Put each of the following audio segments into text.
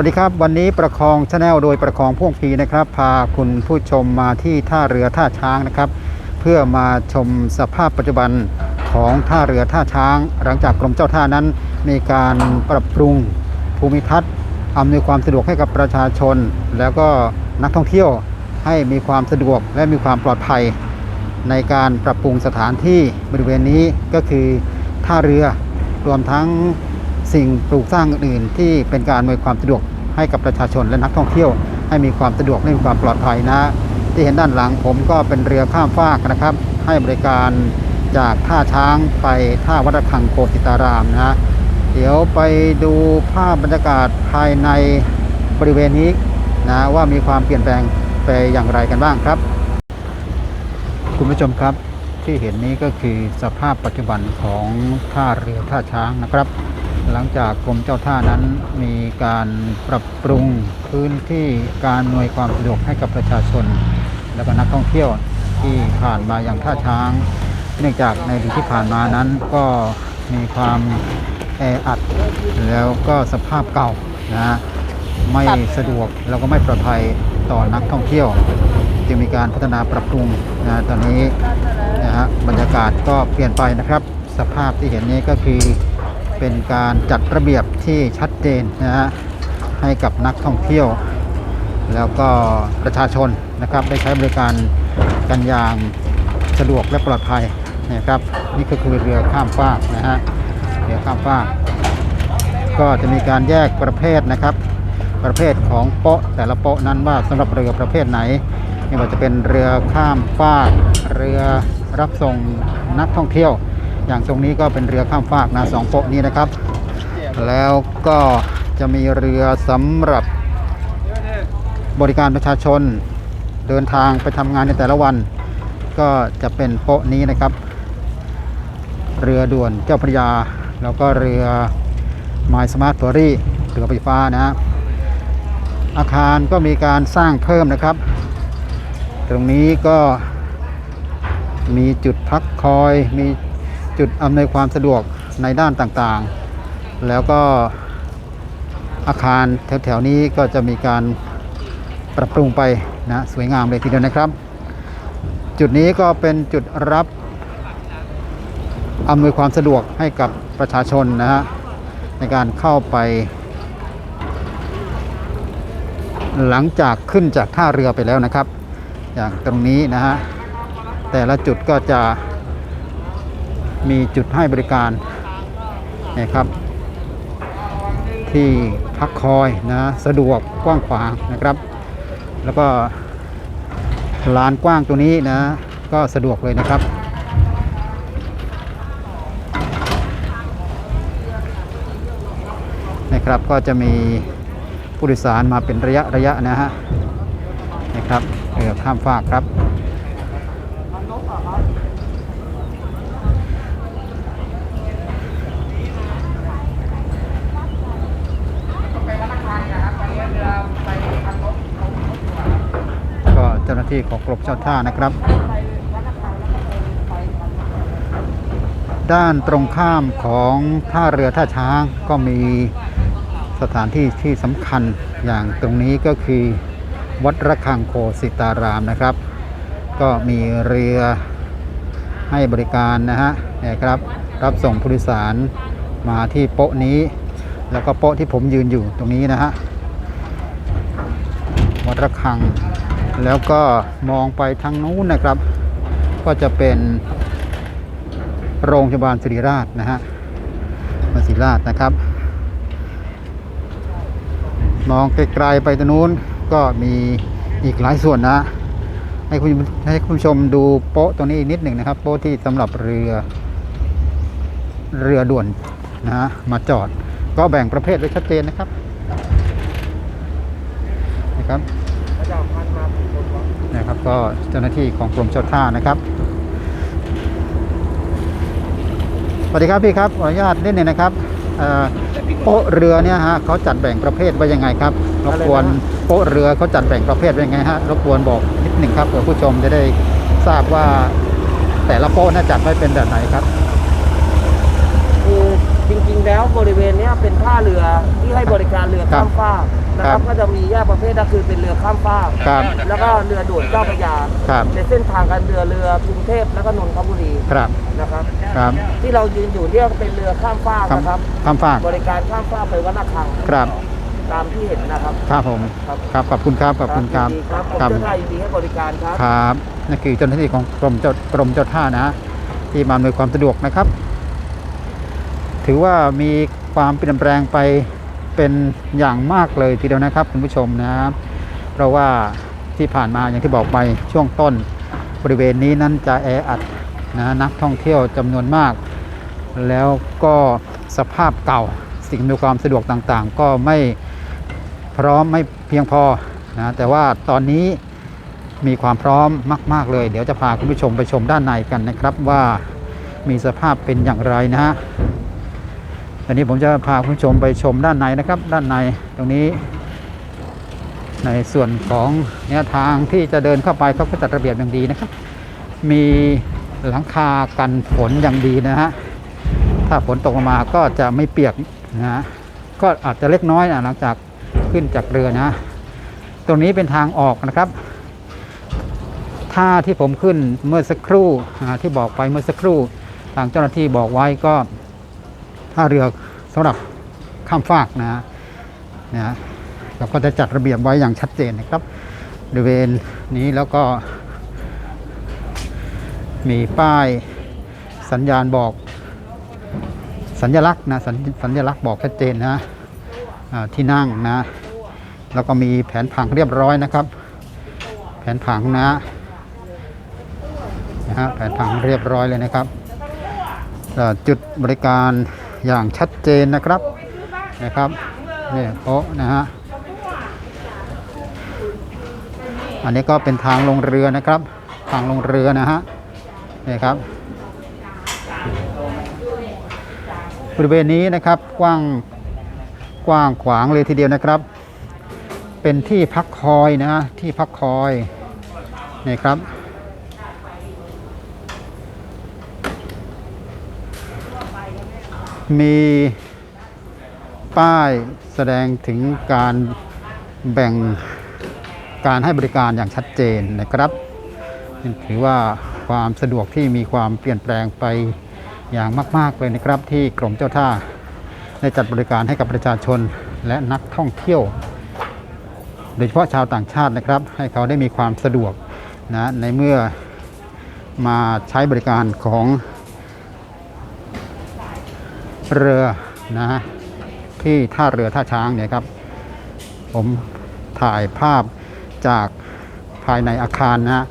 วัสดีครับวันนี้ประคองชาแนลโดยประคองพ่วงพีนะครับ พาคุณผู้ชมมาที่ท่าเรือท่าช้างนะครับ เพื่อมาชมสภาพปัจจุบันของท่าเรือท่าช้าง หลังจากกรมเจ้าท่านั้น มีการปรับปรุงภูมิทัศน์อำนวยความสะดวกให้กับประชาชน แล้วก็นักท่องเที่ยวให้มีความสะดวกและมีความปลอดภัย ในการปรับปรุงสถานที่บริเวณนี้ก็คือท่าเรือรวมทั้ง สิ่งปลูกสร้างอื่นๆ ที่เป็นการอำนวยความสะดวกให้กับประชาชนและนักท่องเที่ยว ให้มีความสะดวกและมีความปลอดภัยนะ ที่เห็นด้านหลังผมก็เป็นเรือข้ามฟากนะครับ ให้บริการจากท่าช้างไปท่าวัดระฆังโคสิตารามนะเดี๋ยวไปดูภาพบรรยากาศภายในบริเวณนี้นะว่ามีความเปลี่ยนแปลงไปอย่างไรกันบ้างครับ คุณผู้ชมครับที่เห็นนี้ก็คือสภาพปัจจุบันของท่าเรือท่าช้างนะครับ หลังจากกรมเจ้าท่านั้นมีการปรับปรุงพื้นที่การหน่วยความสะดวกให้กับประชาชน และก็นักท่องเที่ยวที่ผ่านมาอย่างท่าช้าง เนื่องจากในปีที่ผ่านมานั้นก็มีความแออัด แล้วก็สภาพเก่านะฮะไม่สะดวกแล้วก็ไม่ปลอดภัยต่อนักท่องเที่ยว จึงมีการพัฒนาปรับปรุงนะตอนนี้นะฮะบรรยากาศก็เปลี่ยนไปนะครับ สภาพที่เห็นนี้ก็คือ เป็นการจัดระเบียบที่ชัดเจนนะฮะให้กับนักท่องเที่ยว แล้วก็ประชาชนนะครับได้ใช้บริการกันอย่างสะดวกและปลอดภัยนะครับนี่ก็คือเรือข้ามฟากนะฮะเรือข้ามฟากก็จะมีการแยกประเภทนะครับ ประเภทของโป๊ะแต่ละโป๊ะนั้นว่าสำหรับเรือประเภทไหนไม่ว่าจะเป็นเรือข้ามฟากเรือรับส่งนักท่องเที่ยว อย่างตรงนี้ก็เป็นเรือข้ามฟากนะสองโปะนี้นะครับ แล้วก็จะมีเรือสำหรับบริการประชาชนเดินทางไปทำงานในแต่ละวัน ก็จะเป็นโปะนี้นะครับ เรือด่วนเจ้าพระยา แล้วก็เรือ My Smart Ferry เรือไฟฟ้านะฮะอาคารก็มีการสร้างเพิ่มนะครับ ตรงนี้ก็มีจุดพักคอยมี จุดอำนวยความสะดวกในด้านต่างๆ แล้วก็อาคารแถวๆนี้ก็จะมีการปรับปรุงไปนะสวยงามเลยทีเดียวนะครับ จุดนี้ก็เป็นจุดรับอำนวยความสะดวกให้กับประชาชนนะฮะในการเข้าไป หลังจากขึ้นจากท่าเรือไปแล้วนะครับ อย่างตรงนี้นะฮะแต่ละจุดก็จะ มีจุดให้บริการนะครับ ที่พักคอยนะสะดวกกว้างขวางนะครับ แล้วก็ลานกว้างตัวนี้นะ ก็สะดวกเลยนะครับนะครับก็จะมีผู้โดยสารมาเป็นระยะระยะนะฮะนะครับเรือข้ามฟากครับ ก็เจ้าหน้า ที่ของกรมเจ้าท่านะครับ ด้านตรงข้ามของท่าเรือท่าช้างก็มีสถานที่ที่สำคัญอย่างตรงนี้ก็คือ วัดระฆังโคสิตารามนะครับ ก็มีเรือให้บริการนะฮะนี่ครับรับส่งผู้โดยสารมาที่โป๊ะนี้ แล้วก็โป๊ะที่ผมยืนอยู่ตรงนี้นะฮะวัดระฆัง แล้วก็มองไปทางนู้นนะครับ ก็จะเป็นโรงพยาบาลศิริราชนะฮะมาศิริราชนะครับ มองไกลๆไปตรงนู้นก็มีอีกหลายส่วนนะ ให้คุณให้คุณชมดูโป๊ะตรงนี้อีกนิดหนึ่งนะครับ โป๊ะที่สำหรับเรือเรือด่วนนะฮะมาจอด ก็แบ่งประเภทไว้ชัดเจนนะครับนะครับ นะครับก็เจ้าหน้าที่ของกรมเจ้าท่านะครับสวัสดีครับพี่ครับขออนุญาตนิดหนึ่งนะครับเอ่อโป๊ะเรือเนี่ยฮะเขาจัดแบ่งประเภทไว้ยังไงครับรบกวนโป๊ะเรือเขาจัดแบ่งประเภทไว้ยังไงฮะรบกวนบอกนิดหนึ่งครับเผื่อผู้ชมจะได้ทราบว่าแต่ละโป๊ะน่าจัดไว้เป็นแบบไหนครับคือจ ริงๆแล้วบริเวณเนี้ยเป็นท่าเรือที่ให้บริการเรือข้ามฟากนะคครัรับบก็จะมีแยกประเภทก็คือเป็นเรือข้ามฟากครับ แล้วก็เรือด่วนเจ้าพระยาครับ ในเส้นทางการเรือเรือกรุงเทพแล้วก็นนทบุรีครับ นะครับ ครับ ที่เรายืนอยู่เนี่ยเป็นเรือข้ามฟากข้ามนะครับ ข้ามฟาก บริการข้ามฟากไปวัดระฆังครับ ตามที่เห็นนะครับ ครับผม ครับครับขอบคุณครับ ขอบคุณครับยินดีครับผมครับเจ้าท่ายินดีให้บริการครับ ครับนั่นคือเจ้าหน้าที่ของกรมเจ้ากรมเจ้าท่านะ ที่มาอำนวยความสะดวกนะครับ ถือว่ามีความเปลี่ยนแปลงไปเป็นอย่างมากเลยทีเดียวนะครับคุณผู้ชมนะครับเพราะว่าที่ผ่านมาอย่างที่บอกไปช่วงต้นบริเวณนี้นั้นจะแออัดนะนักท่องเที่ยวจำนวนมาก แล้วก็สภาพเก่าสิ่งอำนวยความสะดวกต่างๆ ก็ไม่พร้อมไม่เพียงพอนะแต่ว่าตอนนี้มีความพร้อมมาก ๆ เลย เดี๋ยวจะพาคุณผู้ชมไปชมด้านในกันนะครับว่ามีสภาพเป็นอย่างไรนะฮะ อันนี้ผมจะพาคุณผู้ชมไปชมด้านในนะครับ ด้านในตรงนี้ ในส่วนของแนวทางที่จะเดินเข้าไปเขาก็จัดระเบียบอย่างดีนะครับ มีหลังคากันฝนอย่างดีนะฮะถ้าฝนตกลงมาก็จะไม่เปียกนะฮะก็อาจจะเล็กน้อยนะหลังจากขึ้นจากเรือนะ ตรงนี้เป็นทางออกนะครับท่าที่ผมขึ้นเมื่อสักครู่ที่บอกไปเมื่อสักครู่ ทางเจ้าหน้าที่บอกไว้ก็ ท่าเรือสำหรับข้ามฟากนะฮะนะฮะเราก็จะจัดระเบียบไว้อย่างชัดเจนนะครับบริเวณนี้แล้วก็มีป้ายสัญญาณบอกสัญลักษณ์นะสัญสัญลักษณ์บอกชัดเจนนะที่นั่งนะ แล้วก็มีแผนผังเรียบร้อยนะครับ แผนผังนะนะฮะแผนผังเรียบร้อยเลยนะครับจุดบริการ อย่างชัดเจนนะครับนะครับนี่โป๊ะนะฮะอันนี้ก็เป็นทางลงเรือนะครับ ทางลงเรือนะฮะนี่ครับบริเวณนี้นะครับกว้างกว้างขวางเลยทีเดียวนะครับ เป็นที่พักคอยนะที่พักคอยนี่ครับ มีป้ายแสดงถึงการแบ่งการให้บริการอย่างชัดเจนนะครับนี่ถือว่าความสะดวกที่มีความเปลี่ยนแปลงไปอย่างมาก ๆ เลยนะครับ ที่กรมเจ้าท่าได้จัดบริการให้กับประชาชนและนักท่องเที่ยว โดยเฉพาะชาวต่างชาตินะครับ ให้เขาได้มีความสะดวกนะในเมื่อมาใช้บริการของ เรือนะที่ท่าเรือท่าช้างเนี่ยครับ ผมถ่ายภาพจากภายในอาคารนะฮะ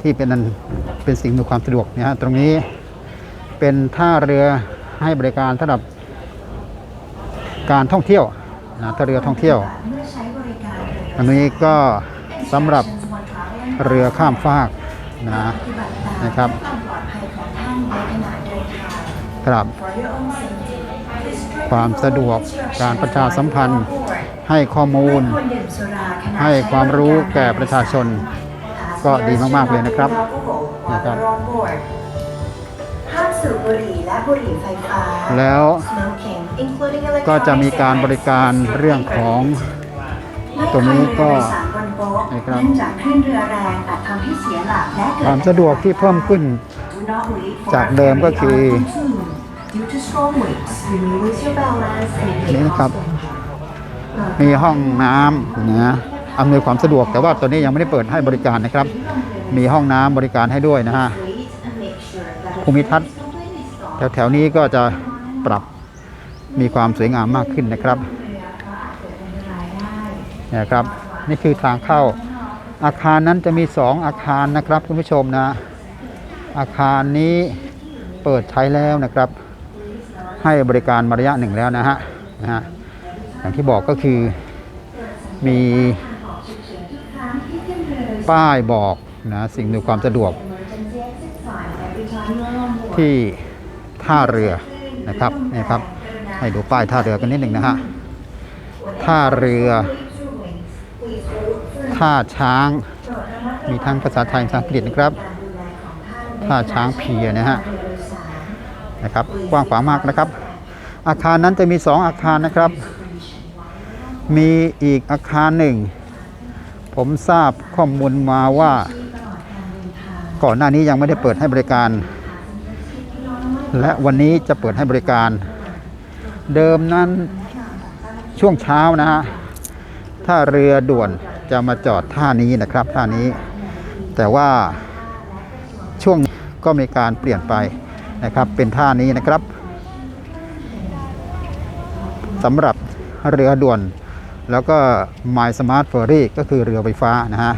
ที่เป็นอันเป็นสิ่งอำนวยความสะดวกเนี่ยฮะตรงนี้เป็นท่าเรือให้บริการสำหรับการท่องเที่ยวนะท่าเรือท่องเที่ยวอันนี้ก็สำหรับเรือข้ามฟากนะนะครับความปลอดภัยของท่านในขณะเดินทางครับ ความสะดวกการประชาสัมพันธ์ ให้ข้อมูล ให้ความรู้แก่ประชาชน ก็ดีมาก ๆ เลยนะครับนะครับแล้วก็จะมีการบริการเรื่องของตรงนี้ก็เนื่นะครัอบงจากคลื่นเรือแรงอาจทำให้เสียหลักและความสะดวกที่เพิ่มขึ้นจากเดิมก็คือ Due to strong winds, you may lose your balance and นี่ get นะครับ lost. มีห้องน้ำนะอำนวยความสะดวกแต่ว่าตอนนี้ยังไม่ได้เปิดให้บริการนะครับ มีห้องน้ำบริการให้ด้วยนะฮะ Wait and make sure that ภูมิทัศน์ it's completely stopped. แถวๆนี้ก็จะปรับมีความสวยงามมากขึ้นนะครับเรือก็อาจเกิดอันตรายได้นะครับ นี่คือทางเข้าอาคารนั้นจะมีสองอาคารนะครับคุณผู้ชมนะ อาคารนี้เปิดใช้แล้วนะครับ ให้บริการมาระยะหนึ่งแล้วนะฮะนะฮะอย่างที่บอกก็คือมีป้ายบอกนะสิ่งอำนวยความสะดวกที่ท่าเรือนะครับนี่ครับให้ดูป้ายท่าเรือกันนิดหนึ่งนะฮะท่าเรือท่าช้างมีทั้งภาษาไทยภาษาอังกฤษนะครับท่าช้างเพียนะฮะ นะครับกว้างขวางมากนะครับ อาคารนั้นจะมีสองอาคารนะครับ มีอีกอาคารหนึ่ง ผมทราบข้อมูลมาว่า ก่อนหน้านี้ยังไม่ได้เปิดให้บริการ และวันนี้จะเปิดให้บริการ เดิมนั้นช่วงเช้านะฮะถ้าเรือด่วนจะมาจอดท่านี้นะครับท่านี้ แต่ว่าช่วงก็มีการเปลี่ยนไป นะครับ เป็นท่านี้นะครับสำหรับเรือด่วน แล้วก็ My Smart Ferry ก็คือเรือไฟฟ้านะฮะ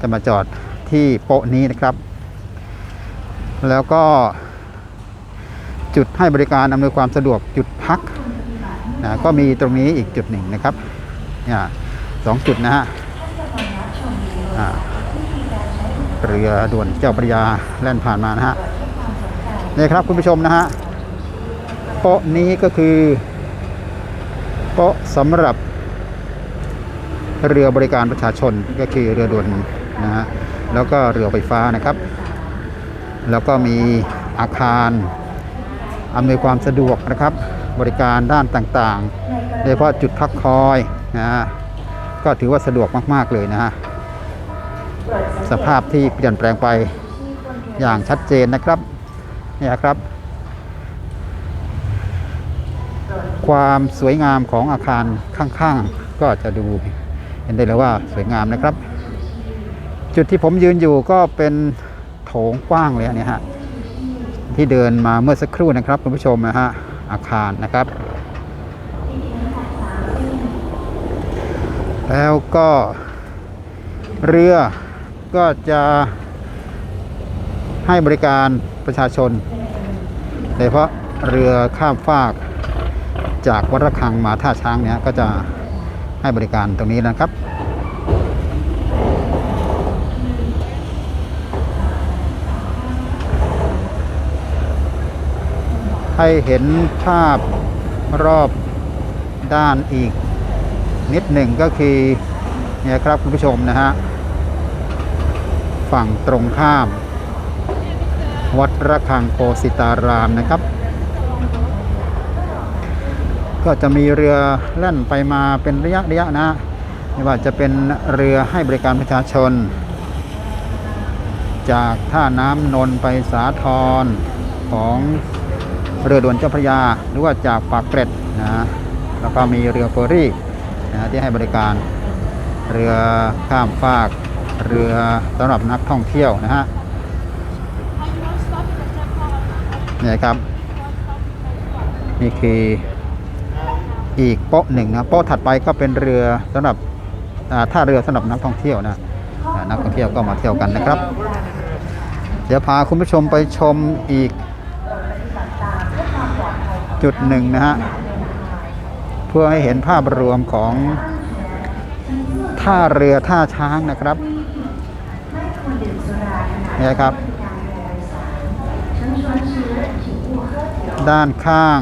จะมาจอดที่โป๊ะนี้นะครับ แล้วก็ จุดให้บริการอำนวยความสะดวกจุดพักนะก็มีตรงนี้อีกจุดหนึ่งนะครับเนี่ยสองจุดนะฮะเรือด่วนเจ้าพระยาแล่นผ่านมานะฮะ นี่ครับคุณผู้ชมนะฮะโป๊ะนี้ก็คือโป๊ะสำหรับเรือบริการประชาชนก็คือเรือด่วนนะฮะแล้วก็เรือไฟฟ้านะครับ แล้วก็มีอาคารอำนวยความสะดวกนะครับ บริการด้านต่างๆ โดยเฉพาะจุดพักคอยนะฮะก็ถือว่าสะดวกมากๆเลยนะฮะสภาพที่เปลี่ยนแปลงไปอย่างชัดเจนนะครับ เนี่ยครับ ความสวยงามของอาคารข้างๆ ก็จะดูเห็นได้เลยว่าสวยงามนะครับ จุดที่ผมยืนอยู่ก็เป็นโถงกว้างเลยนเนี่ยฮะที่เดินมาเมื่อสักครู่นะครับคุณผู้ชมนะฮะอาคารนะครับ แล้วก็เรือก็จะให้บริการ ประชาชนโดยเฉพาะเรือข้ามฟากจากวัดระฆังมาท่าช้างเนี่ยก็จะให้บริการตรงนี้นะครับ ให้เห็นภาพรอบด้านอีกนิดหนึ่งก็คือเนี่ยครับคุณผู้ชมนะฮะ ฝั่งตรงข้าม วัดระฆังโคสิตารามนะครับ ก็จะมีเรือแล่นไปมาเป็นระยะระยะนะไม่ว่าจะเป็นเรือให้บริการประชาชน จากท่าน้ำนนท์ไปสาทรของเรือด่วนเจ้าพระยา หรือว่าจากปากเกร็ดนะแล้วก็มีเรือเฟอร์รี่นะที่ให้บริการเรือข้ามฟาก เรือสำหรับนักท่องเที่ยวนะฮะเนี่ครับ นี่คืออีกโป๊ะหนึ่งนะโป๊ะถัดไปก็เป็นเรือสำหรับท่าเรือสำหรับนักท่องเที่ยวนะนักท่องเที่ยวก็มาเที่ยวกันนะครับ เดี๋ยวพาคุณผู้ชมไปชมอีกจุดหนึ่งนะฮะเพื่อให้เห็นภาพรวมของท่าเรือท่าช้างนะครับนี่ครับ ด้านข้าง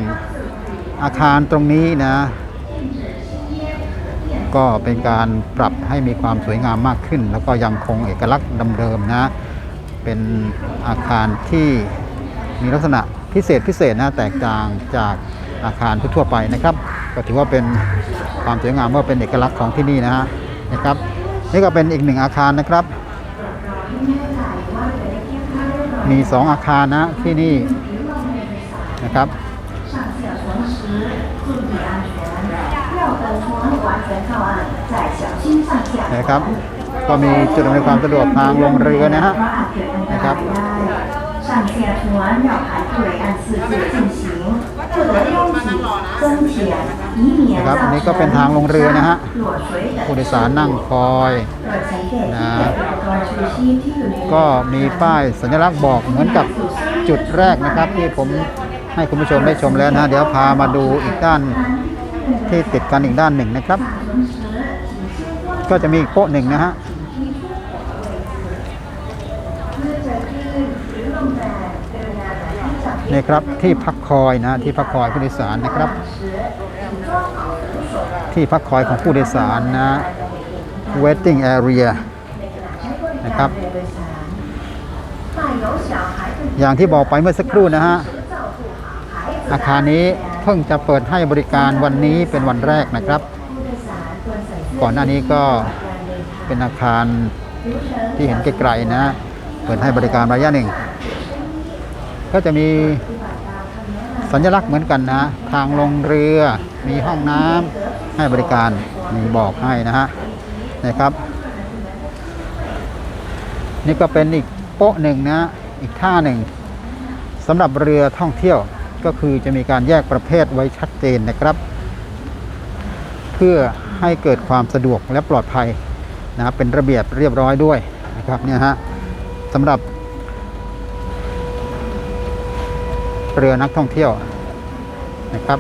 อาคารตรงนี้นะ ก็เป็นการปรับให้มีความสวยงามมากขึ้น แล้วก็ยังคงเอกลักษณ์เดิมๆนะ เป็นอาคารที่มีลักษณะพิเศษพิเศษนะแตกต่างจากอาคารทั่วไปนะครับ ก็ถือว่าเป็นความสวยงามว่าเป็นเอกลักษณ์ของที่นี่นะฮะนะครับ นี่ก็เป็นอีกหนึ่งอาคารนะครับ มีสองอาคารนะที่นี่ นะครับ 上线同时注意安全，要等船完全靠岸再小心上下。 นะครับ ก็มีจุดอำนวยความสะดวกทางลงเรือนะฮะ นะครับ 上线船要排队按次序进行，不得拥挤增减，以免 นะครับ 造 อันนี้ 成 ก็เป็นทางลงเรือนะฮะ 落水等 ผู้โดยสารนั่งคอย 各前列啊机的端出息ที่อยู่ใน ก็มีป้ายสัญลักษณ์บอกเหมือนกับจุดแรกนะครับ ที่ผม ให้คุณผู้ชมได้ชมแล้วนะเดี๋ยวพามาดูอีกด้านที่ติดกันอีกด้านหนึ่งนะครับ ก็จะมีอีกโป๊ะหนึ่งนะฮะนี่ครับที่พักคอยนะที่พักคอยผู้โดยสารนะครับ ที่พักคอยของผู้โดยสารนะ waiting area นะครับ อย่างที่บอกไปเมื่อสักครู่นะฮะ อาคารนี้เพิ่งจะเปิดให้บริการวันนี้เป็นวันแรกนะครับ ก่อนหน้านี้ก็เป็นอาคารที่เห็นไกลๆนะ เปิดให้บริการระยะหนึ่ง ก็จะมีสัญลักษณ์เหมือนกันนะ ทางลงเรือ มีห้องน้ำให้บริการ มีบอกให้นะฮะนะครับ นี่ก็เป็นอีกโป๊ะหนึ่งนะ อีกท่าหนึ่งสำหรับเรือท่องเที่ยว ก็คือจะมีการแยกประเภทไว้ชัดเจนนะครับ เพื่อให้เกิดความสะดวกและปลอดภัยนะครับเป็นระเบียบเรียบร้อยด้วยนะครับเนี่ยฮะสำหรับเรือนักท่องเที่ยวนะครับ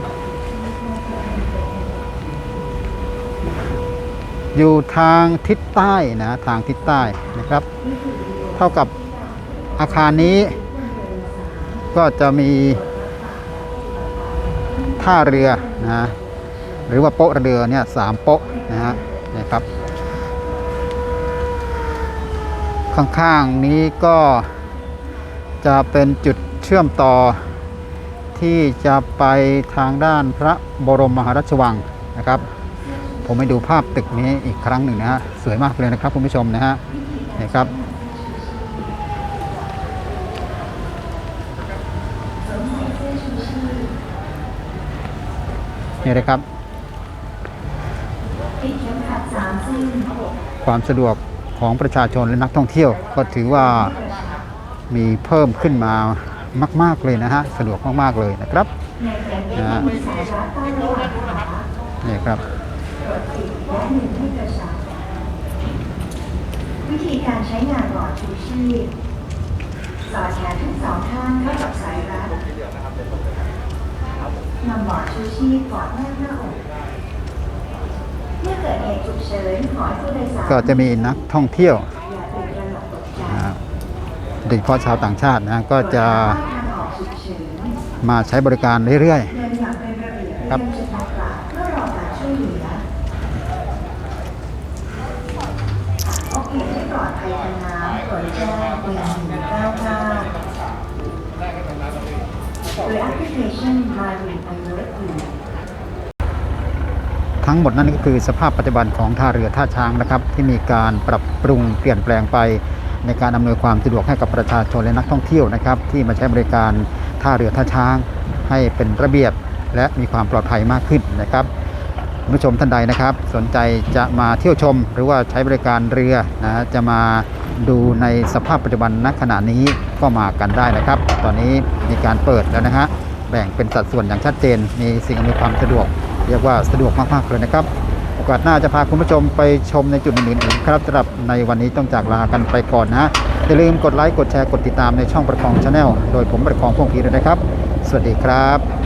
อยู่ทางทิศใต้นะทางทิศใต้นะครับ เท่ากับอาคารนี้ ก็จะมี ท่าเรือนะหรือว่าโป๊ะเรือเนี่ยสามโป๊ะนะฮะนะครับ ข้างๆนี้ก็จะเป็นจุดเชื่อมต่อที่จะไปทางด้านพระบรมมหาราชวังนะครับ ผมไปดูภาพตึกนี้อีกครั้งหนึ่งนะฮะสวยมากเลยนะครับคุณผู้ชมนะฮะนี่ครับ นี่เลยครับ ความสะดวกของประชาชนและนักท่องเที่ยว ก็ถือว่ามีเพิ่มขึ้นมามาก ๆเลยนะฮะสะดวกมากๆเลยนะครับในเข็มนะฮะมีสายรัดใต้ระหว่างขานี่ครับกดปิดและหนึ่งให้กระชับวิธีการใช้งานหลอดชูชีพสอดแขนทั้งสองข้างเข้ากับสายรัด นำหมอชูชีพกอดแนบหน้าอกเมื่อเกิดเหตุฉุกเฉินขอให้ผู้โดยสารก็จะมีนักท่องเที่ยวอย่าตื่นตระหนกตกใจนะฮะโดยเฉพาะชาวต่างชาตินะก็จะ ทางออกฉุกเฉินมาใช้บริการเรื่อย เดินอย่างเป็นระเบียบครับเพื่อรอการช่วยเหลือโอเคให้ปลอดภัยทางน้ำกดแจ้งเตือนหนึ่งเก้าเก้าหรือแอปพลิเคชัน My Read Alert อยู่ ๆ ทั้ งหมดนั้นก็คือสภาพปัจจุบันของท่าเรือท่าช้างนะครับ ที่มีการปรับปรุงเปลี่ยนแปลงไปในการอำนวยความสะดวกให้กับประชาชนและนักท่องเที่ยวนะครับ ที่มาใช้บริการท่าเรือท่าช้าง ให้เป็นระเบียบและมีความปลอดภัยมากขึ้นนะครับผู้ชมท่านใดนะครับ สนใจจะมาเที่ยวชม หรือว่าใช้บริการเรือนะจะมาดูในสภาพปัจจุบันณขณะนี้ก็มากันได้นะครับ ตอนนี้มีการเปิดแล้วนะฮะแบ่งเป็นสัดส่วนอย่างชัดเจน มีสิ่งอำนวยความสะดวก เรียกว่าสะดวกมากๆเลยนะครับ โอกาสหน้าจะพาคุณผู้ชมไปชมในจุดอื่นๆครับสำหรับในวันนี้ต้องจากลากันไปก่อนนะอย่าลืมกดไลค์กดแชร์กดติดตามในช่องประคองชาแนลโดยผมประคองพงพีด้วยนะครับ สวัสดีครับ